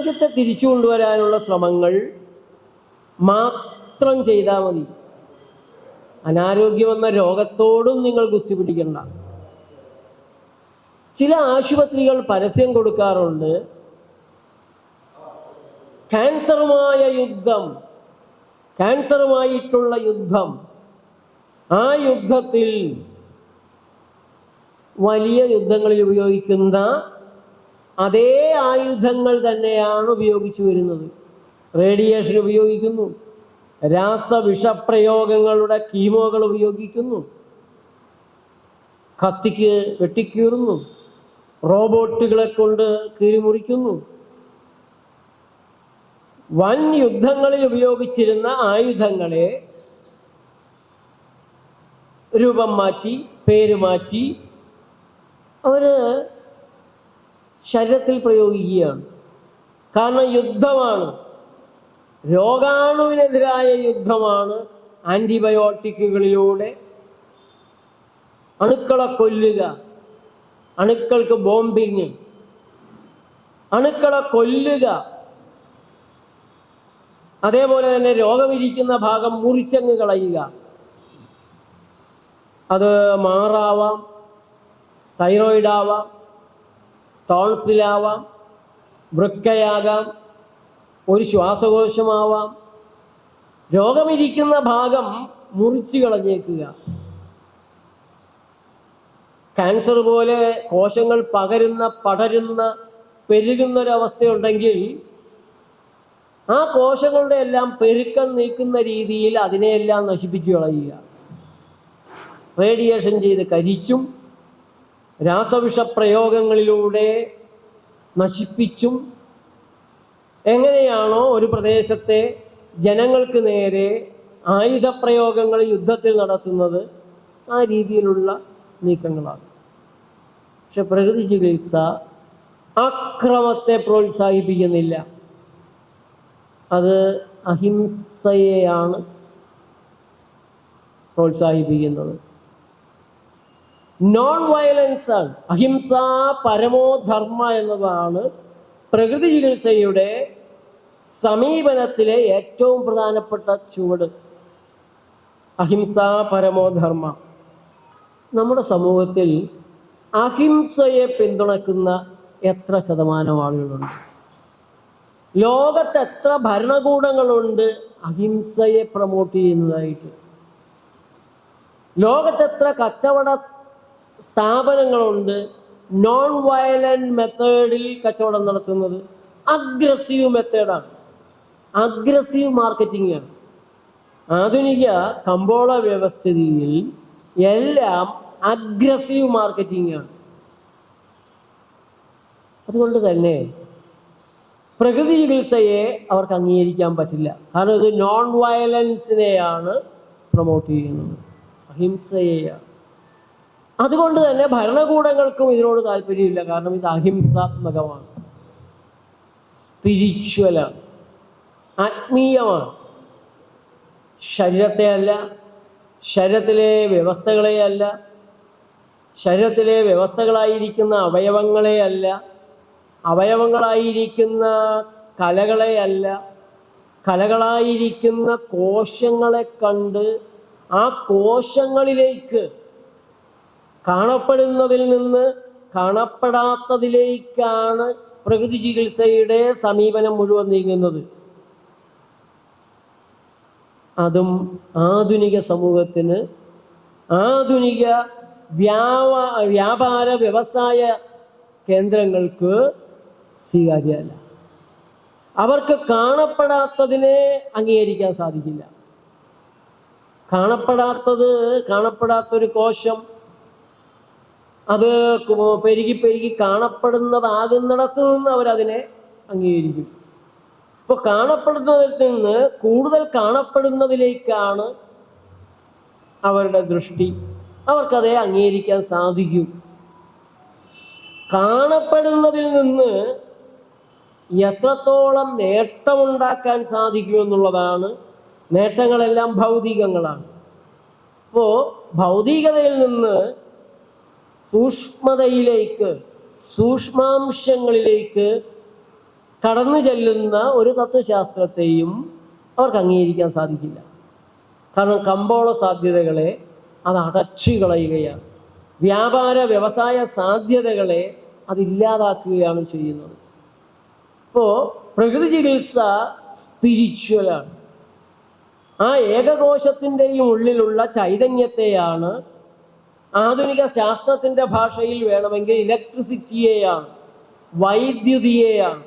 ആരോഗ്യത്തെ തിരിച്ചു കൊണ്ടുവരാനുള്ള ശ്രമങ്ങൾ മാത്രം ചെയ്താൽ മതി. അനാരോഗ്യമെന്ന രോഗത്തോടും നിങ്ങൾ കുത്തിപ്പിടിക്കണ്ട. ചില ആശുപത്രികൾ പരസ്യം കൊടുക്കാറുണ്ട്. ക്യാൻസറുമായ യുദ്ധം ക്യാൻസറുമായിട്ടുള്ള യുദ്ധം. ആ യുദ്ധത്തിൽ വലിയ യുദ്ധങ്ങളിൽ ഉപയോഗിക്കുന്ന അതേ ആയുധങ്ങൾ തന്നെയാണ് ഉപയോഗിച്ചു വരുന്നത്. റേഡിയേഷൻ ഉപയോഗിക്കുന്നു. രാസവിഷപ്രയോഗങ്ങളുടെ കീമോകൾ ഉപയോഗിക്കുന്നു. കത്തിക്ക് വെട്ടിക്കീറുന്നു. റോബോട്ടുകളെ കൊണ്ട് കീറിമുറിക്കുന്നു. വൻ യുദ്ധങ്ങളിൽ ഉപയോഗിച്ചിരുന്ന ആയുധങ്ങളെ രൂപം മാറ്റി പേര് മാറ്റി അവർ ശരീരത്തിൽ പ്രയോഗിക്കുകയാണ്. കാരണം യുദ്ധമാണ്. രോഗാണുവിനെതിരായ യുദ്ധമാണ് ആന്റിബയോട്ടിക്കുകളിലൂടെ അണുക്കളെ കൊല്ലുക. അണുക്കൾക്ക് ബോംബിങ്. അണുക്കളെ കൊല്ലുക. അതേപോലെ തന്നെ രോഗമിരിക്കുന്ന ഭാഗം മുറിച്ചങ്ങ് കളയുക. അത് മാറാവാം തൈറോയിഡ് ആവാം ടോൺസിലാവാം വൃക്കയാകാം ഒരു ശ്വാസകോശമാവാം. രോഗമിരിക്കുന്ന ഭാഗം മുറിച്ചു കളഞ്ഞേക്കുക. ക്യാൻസർ പോലെ കോശങ്ങൾ പകരുന്ന പടരുന്ന പെരുകുന്നൊരവസ്ഥയുണ്ടെങ്കിൽ ആ കോശങ്ങളുടെ എല്ലാം പെരുക്കം നീക്കുന്ന രീതിയിൽ അതിനെയെല്ലാം നശിപ്പിച്ചു കളയുക. റേഡിയേഷൻ ചെയ്ത് കരിച്ചും രാസവിഷപ്രയോഗങ്ങളിലൂടെ നശിപ്പിച്ചും എങ്ങനെയാണോ ഒരു പ്രദേശത്തെ ജനങ്ങൾക്ക് നേരെ ആയുധപ്രയോഗങ്ങൾ യുദ്ധത്തിൽ നടത്തുന്നത് ആ രീതിയിലുള്ള നീക്കങ്ങളാണ്. പക്ഷെ പ്രകൃതി ചികിത്സ അക്രമത്തെ പ്രോത്സാഹിപ്പിക്കുന്നില്ല. അത് അഹിംസയെയാണ് പ്രോത്സാഹിപ്പിക്കുന്നത്. നോൺ വയലൻസ് ആണ്. അഹിംസ പരമോ ധർമ്മ എന്നതാണ് പ്രകൃതി ചികിത്സയുടെ സമീപനത്തിലെ ഏറ്റവും പ്രധാനപ്പെട്ട ചുവട്. അഹിംസ പരമോ ധർമ്മ. നമ്മുടെ സമൂഹത്തിൽ അഹിംസയെ പിന്തുണക്കുന്ന എത്ര ശതമാനം ആളുകളുണ്ട്? ലോകത്ത് എത്ര ഭരണകൂടങ്ങളുണ്ട് അഹിംസയെ പ്രൊമോട്ട് ചെയ്യുന്നതായിട്ട്? ലോകത്ത് എത്ര കച്ചവട സ്ഥാപനങ്ങളുണ്ട്. നോൺ വയലന്റ് മെത്തേഡിൽ കച്ചവടം നടത്തുന്നത് അഗ്രസീവ് മെത്തേഡാണ് അഗ്രസീവ് മാർക്കറ്റിംഗ് ആണ്. ആധുനിക കമ്പോള വ്യവസ്ഥിതിയിൽ എല്ലാം അഗ്രസീവ് മാർക്കറ്റിംഗ് ആണ്. അതുകൊണ്ട് തന്നെ പ്രകൃതി ചികിത്സയെ അവർക്ക് അംഗീകരിക്കാൻ പറ്റില്ല. കാരണം ഇത് നോൺ വയലൻസിനെയാണ് പ്രൊമോട്ട് ചെയ്യുന്നത്. അഹിംസയെയാണ്. അതുകൊണ്ട് തന്നെ ഭരണകൂടങ്ങൾക്കും ഇതിനോട് താല്പര്യമില്ല. കാരണം ഇത് അഹിംസാത്മകമാണ്. സ്പിരിച്വലാണ്. ആത്മീയമാണ്. ശരീരത്തെ അല്ല ശരീരത്തിലെ വ്യവസ്ഥകളെ അല്ല ശരീരത്തിലെ വ്യവസ്ഥകളായിരിക്കുന്ന അവയവങ്ങളെ അല്ല അവയവങ്ങളായിരിക്കുന്ന കലകളെ അല്ല കലകളായിരിക്കുന്ന കോശങ്ങളെ കണ്ട് ആ കോശങ്ങളിലേക്ക് കാണപ്പെടുന്നതിൽ നിന്ന് കാണപ്പെടാത്തതിലേക്കാണ് പ്രകൃതി ചികിത്സയുടെ സമീപനം മുഴുവൻ നീങ്ങുന്നത്. അതും ആധുനിക സമൂഹത്തിന് ആധുനിക വ്യാവ വ്യാപാര വ്യവസായ കേന്ദ്രങ്ങൾക്ക് സ്വീകാര്യമല്ല. അവർക്ക് കാണപ്പെടാത്തതിനെ അംഗീകരിക്കാൻ സാധിക്കില്ല. കാണപ്പെടാത്തത് കാണപ്പെടാത്തൊരു കോശം അത് പെരുകി പെരുകി കാണപ്പെടുന്നതാകുന്നിടത്തു നിന്ന് അവരതിനെ അംഗീകരിക്കും. ഇപ്പൊ കാണപ്പെടുന്നതിൽ നിന്ന് കൂടുതൽ കാണപ്പെടുന്നതിലേക്കാണ് അവരുടെ ദൃഷ്ടി. അവർക്കതേ അംഗീകരിക്കാൻ സാധിക്കും. കാണപ്പെടുന്നതിൽ നിന്ന് എത്രത്തോളം നേട്ടമുണ്ടാക്കാൻ സാധിക്കുമെന്നുള്ളതാണ് നേട്ടങ്ങളെല്ലാം ഭൗതികങ്ങളാണ്. അപ്പോ ഭൗതികതയിൽ നിന്ന് സൂക്ഷ്മതയിലേക്ക് സൂക്ഷ്മാംശങ്ങളിലേക്ക് കടന്നു ചെല്ലുന്ന ഒരു തത്വശാസ്ത്രത്തെയും അവർക്ക് അംഗീകരിക്കാൻ സാധിക്കില്ല. കാരണം കമ്പോള സാധ്യതകളെ അത് അടച്ചു കളയുകയാണ്. വ്യാപാര വ്യവസായ സാധ്യതകളെ അതില്ലാതാക്കുകയാണ് ചെയ്യുന്നത്. ഇപ്പോൾ പ്രകൃതി ചികിത്സ സ്പിരിച്വലാണ് ആ ഏകകോശത്തിന്റെയും ഉള്ളിലുള്ള ചൈതന്യത്തെയാണ് ആധുനിക ശാസ്ത്രത്തിന്റെ ഭാഷയിൽ വേണമെങ്കിൽ ഇലക്ട്രിസിറ്റിയെയാണ് വൈദ്യുതിയെയാണ്.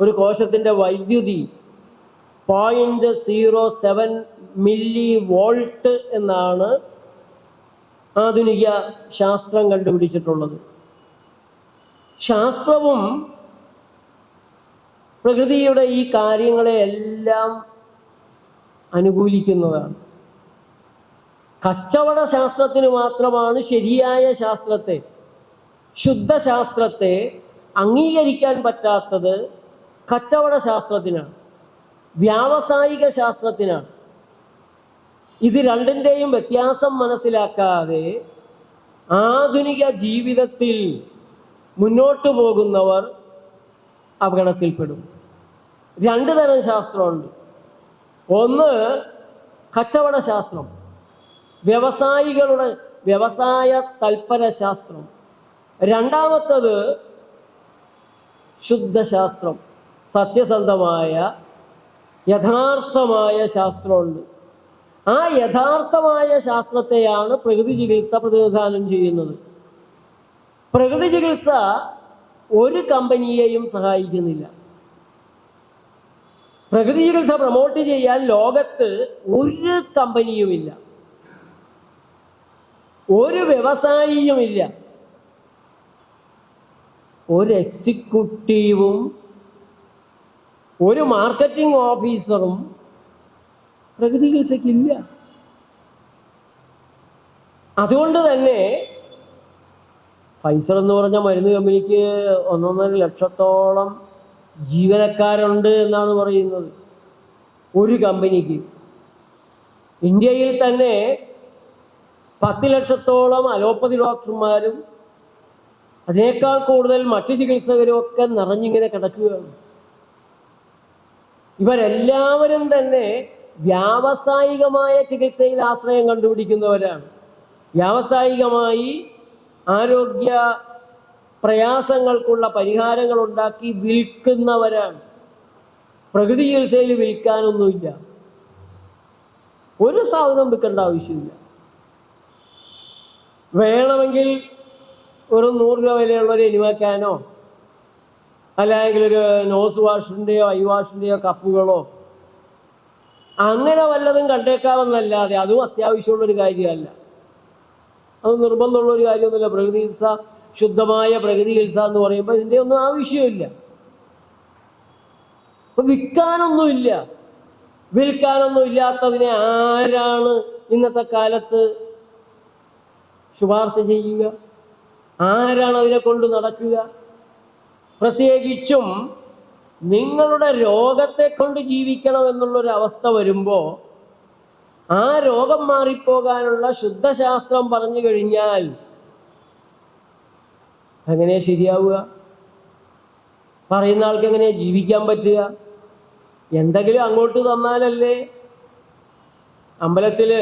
ഒരു കോശത്തിന്റെ വൈദ്യുതി point zero seven milli volt എന്നാണ് ആധുനിക ശാസ്ത്രം കണ്ടുപിടിച്ചിട്ടുള്ളത്. ശാസ്ത്രവും പ്രകൃതിയുടെ ഈ കാര്യങ്ങളെ എല്ലാം അനുകൂലിക്കുന്നതാണ്. കച്ചവട ശാസ്ത്രത്തിന് മാത്രമാണ് ശരിയായ ശാസ്ത്രത്തെ. ശുദ്ധശാസ്ത്രത്തെ അംഗീകരിക്കാൻ പറ്റാത്തത് കച്ചവട ശാസ്ത്രത്തിനാണ്. വ്യാവസായിക ശാസ്ത്രത്തിനാണ്. ഇത് രണ്ടിന്റെയും വ്യത്യാസം മനസ്സിലാക്കാതെ ആധുനിക ജീവിതത്തിൽ മുന്നോട്ടു പോകുന്നവർ അപകടത്തിൽപ്പെടും. രണ്ട് തരം ശാസ്ത്രമുണ്ട്. ഒന്ന് കച്ചവട ശാസ്ത്രം. വ്യവസായികളുടെ വ്യവസായ തൽപര ശാസ്ത്രം രണ്ടാമത്തത് ശുദ്ധശാസ്ത്രം. സത്യസന്ധമായ യഥാർത്ഥമായ ശാസ്ത്രമുണ്ട്. ആ യഥാർത്ഥമായ ശാസ്ത്രത്തെയാണ് പ്രകൃതി ചികിത്സ പ്രതിനിധാനം ചെയ്യുന്നത്. പ്രകൃതി ചികിത്സ ഒരു കമ്പനിയെയും സഹായിക്കുന്നില്ല. പ്രകൃതി ചികിത്സ പ്രൊമോട്ട് ചെയ്യാൻ ലോകത്ത് ഒരു കമ്പനിയുമില്ല. ഒരു വ്യവസായിയും ഇല്ല. ഒരു എക്സിക്യൂട്ടീവും ഒരു മാർക്കറ്റിംഗ് ഓഫീസറും പ്രകൃതി ചികിത്സയ്ക്കില്ല അതുകൊണ്ട് തന്നെ ഫൈസർ എന്ന് പറഞ്ഞ മരുന്ന് കമ്പനിക്ക് ഒന്നൊന്നര ലക്ഷത്തോളം ജീവനക്കാരുണ്ട് എന്നാണ് പറയുന്നത്. ഒരു കമ്പനിക്ക്. ഇന്ത്യയിൽ തന്നെ പത്ത് ലക്ഷത്തോളം അലോപ്പതി ഡോക്ടർമാരും അതിനേക്കാൾ കൂടുതൽ മറ്റു ചികിത്സകരും ഒക്കെ നിറഞ്ഞിങ്ങനെ കിടക്കുകയാണ്. ഇവരെല്ലാവരും തന്നെ വ്യാവസായികമായ ചികിത്സയിൽ ആശ്രയം കണ്ടുപിടിക്കുന്നവരാണ്. വ്യാവസായികമായി ആരോഗ്യ പ്രയാസങ്ങൾക്കുള്ള പരിഹാരങ്ങൾ ഉണ്ടാക്കി വിൽക്കുന്നവരാണ്. പ്രകൃതി ചികിത്സയിൽ വിൽക്കാനൊന്നുമില്ല. ഒരു സാധനം വിൽക്കേണ്ട ആവശ്യമില്ല. വേണമെങ്കിൽ ഒരു നൂറ് രൂപ വിലയുള്ള ഒരു അല്ലെങ്കിൽ ഒരു നോസ് വാഷിന്റെയോ ഐ വാഷിന്റെയോ കപ്പുകളോ അങ്ങനെ വല്ലതും കണ്ടേക്കാമെന്നല്ലാതെ അതും അത്യാവശ്യമുള്ളൊരു കാര്യമല്ല. അത് നിർബന്ധമുള്ളൊരു കാര്യമൊന്നുമില്ല. പ്രകൃതി ചികിത്സ ശുദ്ധമായ പ്രകൃതി ചികിത്സ എന്ന് പറയുമ്പോൾ ഇതിന്റെ ഒന്നും ആവശ്യമില്ല. അപ്പൊ വിൽക്കാനൊന്നുമില്ല. വിൽക്കാനൊന്നും ഇല്ലാത്തതിനെ ആരാണ് ഇന്നത്തെ കാലത്ത് ശുപാർശ ചെയ്യുക. ആരാണ് അതിനെ കൊണ്ട് നടക്കുക? പ്രത്യേകിച്ചും നിങ്ങളുടെ രോഗത്തെ കൊണ്ട് ജീവിക്കണം എന്നുള്ളൊരു അവസ്ഥ വരുമ്പോൾ ആ രോഗം മാറിപ്പോകാനുള്ള ശുദ്ധശാസ്ത്രം പറഞ്ഞു കഴിഞ്ഞാൽ എങ്ങനെ ശരിയാവുക? പറയുന്ന ആൾക്ക് എങ്ങനെ ജീവിക്കാൻ പറ്റുക? എന്തെങ്കിലും അങ്ങോട്ട് തന്നാലല്ലേ? അമ്പലത്തിൽ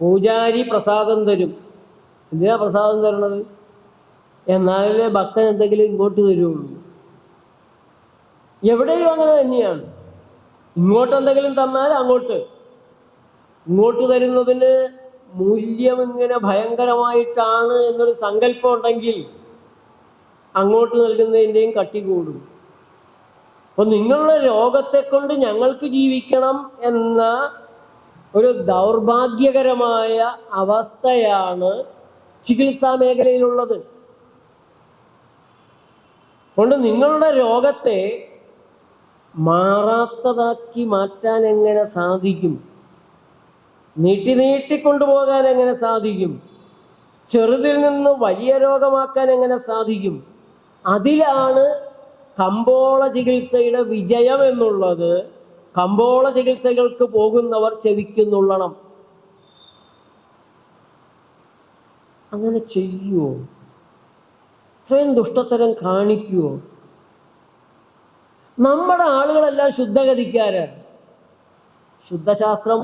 പൂജാരി പ്രസാദം തരും. എന്തിനാ പ്രസാദം തരണത്. എന്നാലേ ഭക്തൻ എന്തെങ്കിലും ഇങ്ങോട്ട് തരുള്ളൂ എവിടെയും അങ്ങനെ തന്നെയാണ്. ഇങ്ങോട്ട് എന്തെങ്കിലും തന്നാൽ അങ്ങോട്ട്. ഇങ്ങോട്ട് തരുന്നതിന് മൂല്യം ഇങ്ങനെ ഭയങ്കരമായിട്ടാണ് എന്നൊരു സങ്കല്പം ഉണ്ടെങ്കിൽ അങ്ങോട്ട് നൽകുന്നതിന്റെയും കട്ടി കൂടും. അപ്പൊ നിങ്ങളുടെ രോഗത്തെ കൊണ്ട് ഞങ്ങൾക്ക് ജീവിക്കണം എന്ന ഒരു ദൗർഭാഗ്യകരമായ അവസ്ഥയാണ് ചികിത്സാ മേഖലയിലുള്ളത്. അതുകൊണ്ട് നിങ്ങളുടെ രോഗത്തെ മാറാത്തതാക്കി മാറ്റാൻ എങ്ങനെ സാധിക്കും? നീട്ടി നീട്ടിക്കൊണ്ടുപോകാൻ എങ്ങനെ സാധിക്കും? ചെറുതിൽ നിന്ന് വലിയ രോഗമാക്കാൻ എങ്ങനെ സാധിക്കും? അതിലാണ് കമ്പോള ചികിത്സയുടെ വിജയം എന്നുള്ളത്. കമ്പോള ചികിത്സകൾക്ക് പോകുന്നവർ ചെവിക്കുന്നുള്ളണം അങ്ങനെ ചെയ്യുമോ ഇത്രയും ദുഷ്ടത്തരം കാണിക്കുമോ നമ്മുടെ ആളുകളെല്ലാം ശുദ്ധഗതിക്കാരാണ് ശുദ്ധശാസ്ത്രം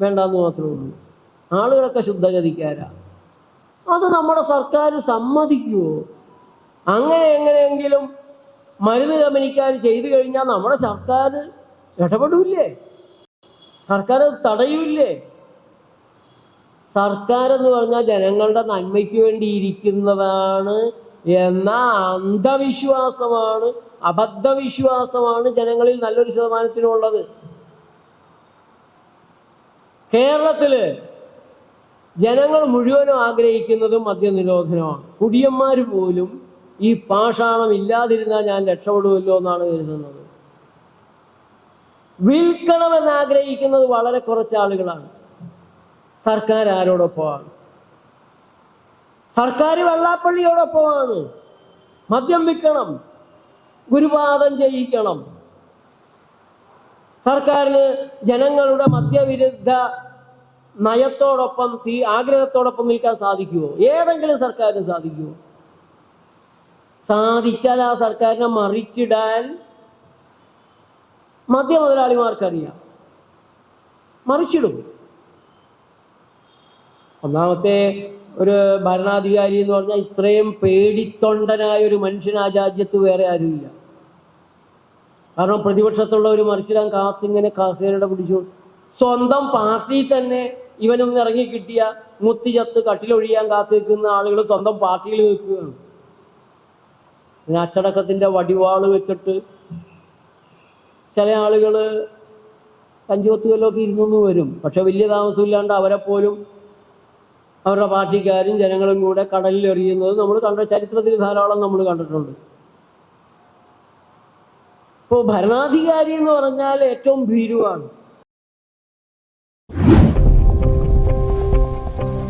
വേണ്ടെന്ന് മാത്രമേ ഉള്ളൂ. ആളുകളൊക്കെ ശുദ്ധഗതിക്കാരാണ് അത് നമ്മുടെ സർക്കാർ സമ്മതിക്കുമോ അങ്ങനെ എങ്ങനെയെങ്കിലും മരുന്ന് കമ്പനിക്കാർ ചെയ്തു കഴിഞ്ഞാൽ നമ്മുടെ സർക്കാർ ഇടപെടൂല്ലേ സർക്കാർ തടയൂല്ലേ? തടയൂലേ സർക്കാർ എന്ന് പറഞ്ഞാൽ ജനങ്ങളുടെ നന്മയ്ക്ക് വേണ്ടി ഇരിക്കുന്നതാണ് എന്ന അന്ധവിശ്വാസമാണ് അബദ്ധവിശ്വാസമാണ് ജനങ്ങളിൽ നല്ലൊരു ശതമാനത്തിനുള്ളത് കേരളത്തിൽ ജനങ്ങൾ മുഴുവനും ആഗ്രഹിക്കുന്നത് മദ്യനിരോധനമാണ്. കുടിയന്മാർ പോലും ഈ പാഷാണം ഇല്ലാതിരുന്നാൽ ഞാൻ രക്ഷപ്പെടുമല്ലോ എന്നാണ് കരുതുന്നത്. വിൽക്കണമെന്ന് ആഗ്രഹിക്കുന്നത് വളരെ കുറച്ച് ആളുകളാണ്. സർക്കാർ ആരോടൊപ്പമാണ് സർക്കാർ വെള്ളാപ്പള്ളിയോടൊപ്പമാണ്. മദ്യം വിൽക്കണം ഗുരുപാദം ചെയ്യിക്കണം. സർക്കാരിന് ജനങ്ങളുടെ മദ്യവിരുദ്ധ നയത്തോടൊപ്പം തീ ആഗ്രഹത്തോടൊപ്പം നിൽക്കാൻ സാധിക്കുമോ ഏതെങ്കിലും സർക്കാരിന് സാധിക്കുമോ സാധിച്ചാൽ ആ സർക്കാരിനെ മറിച്ചിടാൻ മദ്യ മുതലാളിമാർക്കറിയാം മറിച്ചിടും. ഒന്നാമത്തെ ഒരു ഭരണാധികാരി എന്ന് പറഞ്ഞാൽ ഇത്രയും പേടിത്തൊണ്ടനായ ഒരു മനുഷ്യൻ ആ രാജ്യത്ത് വേറെ ആരുമില്ല. കാരണം പ്രതിപക്ഷത്തുള്ള ഒരു മറിച്ചിടാൻ കാത്തിങ്ങനെ കാസേരയുടെ പിടിച്ചു. സ്വന്തം പാർട്ടിയിൽ തന്നെ ഇവനൊന്ന് ഇറങ്ങി കിട്ടിയ മുത്തി ചത്ത് കട്ടിലൊഴിയാൻ കാത്തു നിൽക്കുന്ന ആളുകൾ സ്വന്തം പാർട്ടിയിൽ നിൽക്കുകയാണ്. പിന്നെ അച്ചടക്കത്തിന്റെ വടിവാൾ വെച്ചിട്ട് ചില ആളുകൾ അഞ്ചുപത്ത് കൊല്ലമൊക്കെ ഇരുന്നു വരും. പക്ഷെ വലിയ താമസമില്ലാണ്ട് അവരെ പോലും അവരുടെ പാർട്ടിക്കാരും ജനങ്ങളും കൂടെ കടലിൽ എറിയുന്നത് നമ്മൾ കണ്ട ചരിത്രത്തിൽ ധാരാളം നമ്മൾ കണ്ടിട്ടുണ്ട്. ഇപ്പോൾ ഭരണാധികാരി എന്ന് പറഞ്ഞാൽ ഏറ്റവും ഭീരുവാണ്.